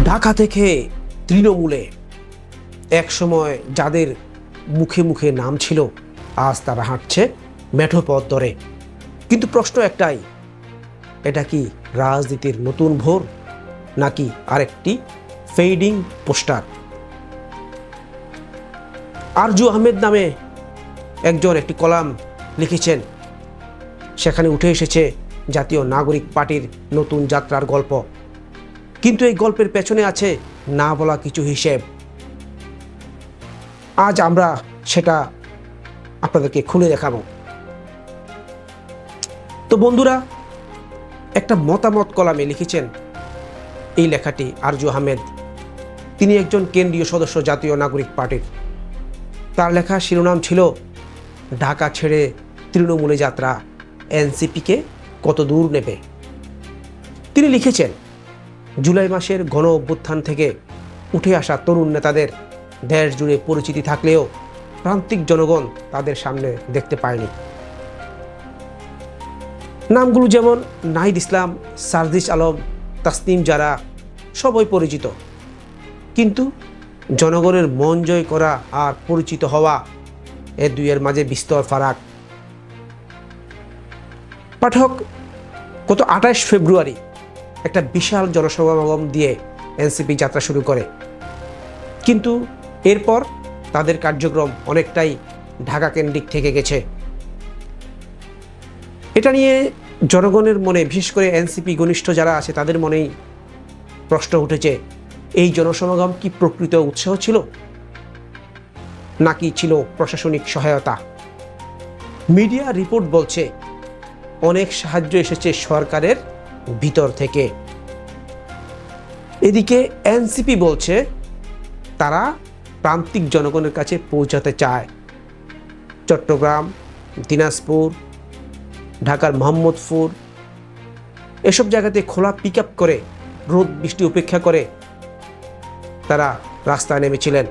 ঢাকা থেকে তৃণমূলে একসময় যাদের মুখে মুখে নাম ছিল, আজ তারা হাঁটছে মেঠো পথ ধরে। কিন্তু প্রশ্ন একটাই, এটা কি রাজনীতির নতুন ভোর নাকি আরেকটি ফেডিং পোস্টার? আরজু আহমেদ নামে একজন একটি কলাম লিখেছেন। সেখানে উঠে এসেছে জাতীয় নাগরিক পার্টির নতুন যাত্রার গল্প। কিন্তু এই গল্পের পেছনে আছে না বলা কিছু হিসেব। আজ আমরা সেটা আপনাদেরকে খুলে দেখাবো। তো বন্ধুরা, একটা মতামত কলামে লিখেছেন এই লেখাটি আরজু আহমেদ। তিনি একজন কেন্দ্রীয় সদস্য জাতীয় নাগরিক পার্টির। তার লেখা শিরোনাম ছিল, ঢাকা ছেড়ে তৃণমূলে যাত্রা, এনসিপিকে কত দূর নেবে? তিনি লিখেছেন জুলাই মাসের গণ অভ্যুত্থান থেকে উঠে আসা তরুণ নেতাদের দেশ জুড়ে পরিচিতি থাকলেও প্রান্তিক জনগণ তাদের সামনে দেখতে পায়নি। নামগুলো যেমন নাহিদ ইসলাম, সারদিস আলম, তাসনিম যারা সবই পরিচিত। কিন্তু জনগণের মন জয় করা আর পরিচিত হওয়া এ দুইয়ের মাঝে বিস্তর ফারাক। পাঠক, গত আঠাশ ফেব্রুয়ারি একটা বিশাল জনসমাগম দিয়ে এনসিপি যাত্রা শুরু করে। কিন্তু এরপর তাদের কার্যক্রম অনেকটাই ঢাকা কেন্দ্রিক থেকে গেছে। এটা নিয়ে জনগণের মনে, বিশেষ করে এনসিপি ঘনিষ্ঠ যারা আছে, তাদের মনেই প্রশ্ন উঠেছে, এই জনসমাগম কি প্রকৃত উৎসাহ ছিল? নাকি ছিল প্রশাসনিক সহায়তা? মিডিয়া রিপোর্ট বলছে, অনেক সাহায্য এসেছে সরকারের ভিতর থেকে। এদিকে এনসিপি বলছে, তারা প্রান্তিক জনগণের কাছে পৌঁছাতে চায়। চট্টগ্রাম, দিনাজপুর, ঢাকার মোহাম্মদপুর, এসব জায়গাতে খোলা পিক করে, রোদ, বৃষ্টি উপেক্ষা করে তারা রাস্তায় নেমেছিলেন।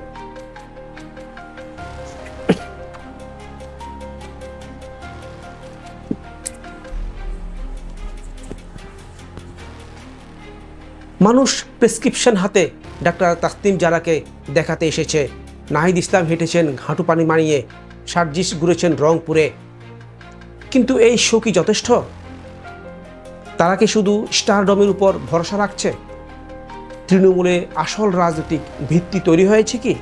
মানুষ প্রেসক্রিপশন হাতে ডাক্তার তাসতিম জারাকে দেখাতে এসেছে। নাহিদ ইসলাম হেঁটেছেন হাঁটু পানি মানিয়ে, সার্জিস ঘুরেছেন রংপুরে। কিন্তু এই শো কি যথেষ্ট? তারা কি শুধু স্টারডমের উপর ভরসা রাখছে? তৃণমূলে আসল রাজনৈতিক ভিত্তি তৈরি হয়েছে কি?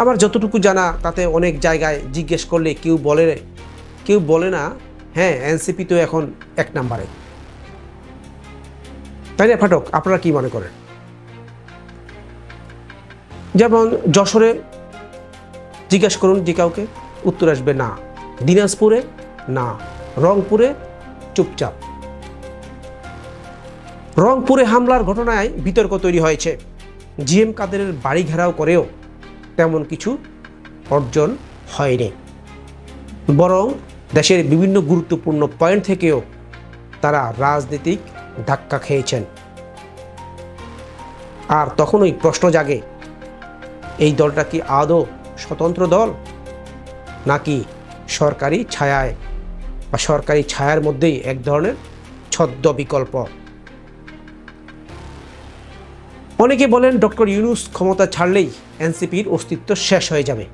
আমার যতটুকু জানা, তাতে অনেক জায়গায় জিজ্ঞেস করলে কেউ বলে কেউ বলে না হ্যাঁ এনসিপি তো এখন এক নাম্বারে। তাই না ফাটক, আপনারা কি মনে করেন? যেমন যশোরে জিজ্ঞেস করুন যে কাউকে, উত্তর আসবে না। দিনাজপুরে না, রংপুরে চুপচাপ। রংপুরে হামলার ঘটনায় বিতর্ক তৈরি হয়েছে। জিএম কাদেরের বাড়ি ঘেরাও করেও তেমন কিছু অর্জন হয়নি। বরং দেশের বিভিন্ন গুরুত্বপূর্ণ পয়েন্ট থেকেও তারা রাজনৈতিক ধাক্কা খেয়েছেন। আর তখনই প্রশ্ন জাগে, এই দলটা কি আদৌ স্বতন্ত্র দল? নাকি সরকারি ছায়ায় বা সরকারি ছায়ার মধ্যেই এক ধরনের ছদ্ম বিকল্প? অনেকে বলেন ডক্টর ইউনুস ক্ষমতা ছাড়লেই এনসিপির অস্তিত্ব শেষ হয়ে যাবে।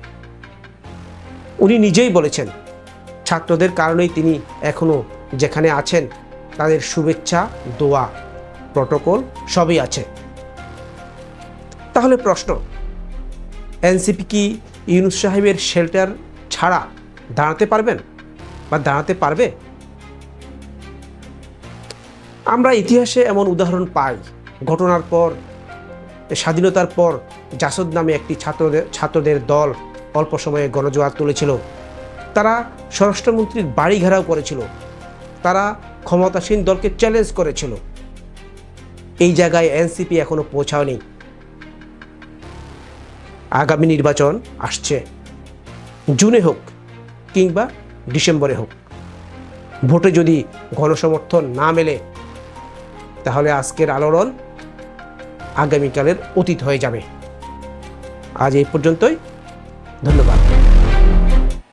উনি নিজেই বলেছেন, ছাত্রদের কারণেই তিনি এখনও যেখানে আছেন তাদের শুভেচ্ছা, দোয়া, প্রটোকল সবই আছে। তাহলে প্রশ্ন, এনসিপি কি ইউনুস সাহেবের শেল্টার ছাড়া দাঁড়াতে পারবেন বা দাঁড়াতে পারবে? আমরা ইতিহাসে এমন উদাহরণ পাই, ঘটনার পর, স্বাধীনতার পর জাসদ নামে একটি ছাত্রদের ছাত্রদের দল অল্প সময়ে গণজোয়ার তুলেছিল। তারা স্বরাষ্ট্রমন্ত্রীর বাড়ি ঘেরাও করেছিল। তারা ক্ষমতাসীন দলকে চ্যালেঞ্জ করেছিল। এই জায়গায় এনসিপি এখনও পৌঁছায়নি। আগামী নির্বাচন আসছে। জুনে হোক কিংবা ডিসেম্বরে হোক। ভোটে যদি গণসমর্থন না মেলে, তাহলে আজকের আলোড়ন আগামীকালের অতীত হয়ে যাবে। আজ এই পর্যন্তই। ধন্যবাদ।